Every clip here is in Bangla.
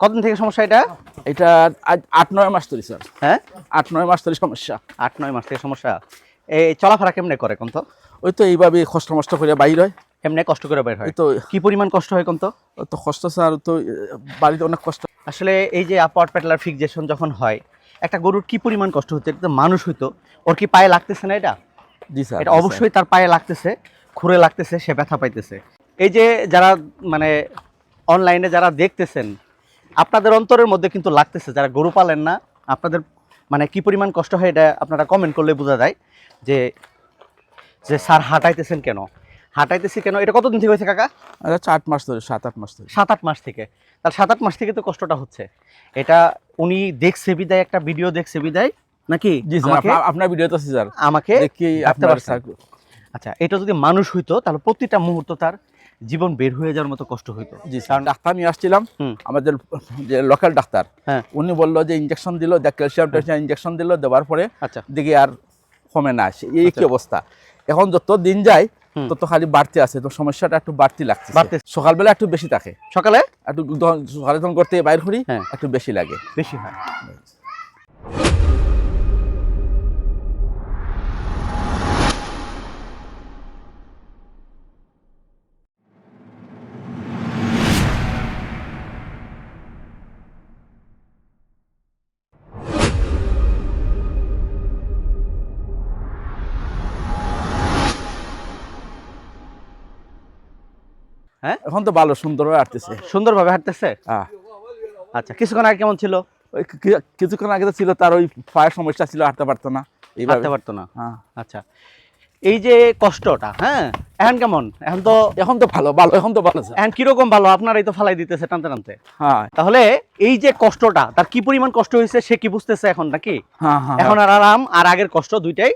কতদিন থেকে সমস্যা এটা? এটা আট নয় মাস ধরে স্যার। হ্যাঁ? আট নয় মাস ধরে সমস্যা। আট নয় মাস থেকে সমস্যা। এই চলাফেরা কেমনে করে কোন তো ওই তো এইভাবে কষ্ট মষ্ট করে বাইর হয়। এমনি কষ্ট করে বের হয়? তো কি পরিমাণ কষ্ট হয় কোন তো তো কষ্ট স্যার তো বাড়িতে অনেক কষ্ট। আসলে এই যে আপার প্যাটেলার ফিক্সেশন যখন হয় একটা গরুর কি পরিমাণ কষ্ট হচ্ছে? এটা মানুষ হইতো ওর কি পায়ে লাগতেছে না এটা? জি স্যার এটা অবশ্যই তার পায়ে লাগতেছে খুঁড়ে লাগতেছে সে ব্যথা পাইতেছে। এই যে যারা মানে অনলাইনে যারা দেখতেছেন আপনাদের অন্তরের মধ্যে কিন্তু লাগতেছে যারা গরু পালেন না আপনাদের মানে কি পরিমাণ কষ্ট হয় এটা আপনারা কমেন্ট করলে বোঝা যায় যে যে স্যার হাঁটাইতেছেন কেন? হাঁটাইতেছি কেন? এটা কতদিন থেকে হয়েছে কাকা? আচ্ছা আট মাস ধরে সাত আট মাস ধরে। সাত আট মাস থেকে। তার সাত আট মাস থেকে তো কষ্টটা হচ্ছে। এটা উনি দেখছে বিদায় একটা ভিডিও দেখছে বিদায় নাকি? আপনার ভিডিও তো আছে স্যার। আমাকে আচ্ছা এটা যদি মানুষ হইতো তাহলে প্রতিটা মুহূর্ত তার জীবন বের হয়ে যাওয়ার মতো কষ্ট হইতো। জি স্যার ডাক্তার নিয়ে আসছিলাম। আমাদের যে লোকাল ডাক্তার হ্যাঁ। উনি বলল যে ইঞ্জেকশন দিল ক্যালসিয়াম ট্যালসিয়াম ইঞ্জেকশন দিল দেওয়ার পরে আচ্ছা। দেখি আর কমে না আসে। এই কি আচ্ছা। অবস্থা? এখন যত দিন যায় তত খালি বাড়তে আছে তো সমস্যাটা একটু বাড়তি লাগছে বাড়তেছে। সকালবেলা একটু বেশি থাকে। সকালে? একটু সকালে যখন করতে বাইর করি হ্যাঁ। একটু বেশি লাগে। বেশি হয়। এখন তো ভালো সুন্দর হয়ে আসতেছে সুন্দরভাবে হাঁটতেছে? হ্যাঁ। আচ্ছা কিছুক্ষণ আগে কেমন ছিল? ওই কিছুক্ষণ আগে তো ছিল তার ওই পায়ের সমস্যা ছিল হাঁটতে পারতো না। হাঁটতে পারতো না। হ্যাঁ। আচ্ছা। এই যে কষ্টটা হ্যাঁ? এখন কেমন? এখন তো এখন তো ভালো ভালো এখন তো ভালো। এখন কীরকম ভালো? আপনারাই তো ফালাই দিতেছে টানতে টানতে। হ্যাঁ। তাহলে এই যে কষ্টটা তার কি পরিমাণ কষ্ট হয়েছে সে কি বুঝতেছে এখন নাকি? হ্যাঁ হ্যাঁ এখন আর আরাম আর আগের কষ্ট দুইটাই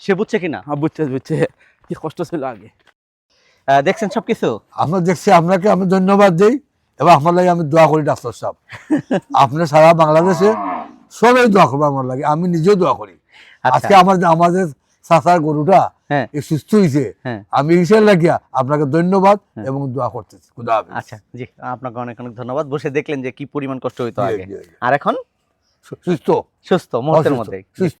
সে বুঝছে কিনা? হ্যাঁ বুঝছে বুঝছে। কি কষ্ট ছিল আগে। দেখছেন সবকিছু? আমরা দেখছি আপনাকে আমি ধন্যবাদ দিই এবং আমার লাগে আমি দোয়া করি ডাক্তার সাহেব। আপনি সারা বাংলাদেশে সবাই দোয়া করব আমার লাগে আমি নিজেও দোয়া করি। আচ্ছা। আজকে আমার আমাদের চাষার গরুটা হ্যাঁ। সুস্থ হয়েছে হ্যাঁ। আমি হিসেবে লাগিয়া আপনাকে ধন্যবাদ হ্যাঁ। এবং দোয়া করতেছি। খুদা আচ্ছা জি আপনাকে অনেক অনেক ধন্যবাদ। বসে দেখলেন যে কি পরিমাণ কষ্ট হইতো আগে। আর এখন? সুস্থ। সুস্থ মুহূর্তের মধ্যে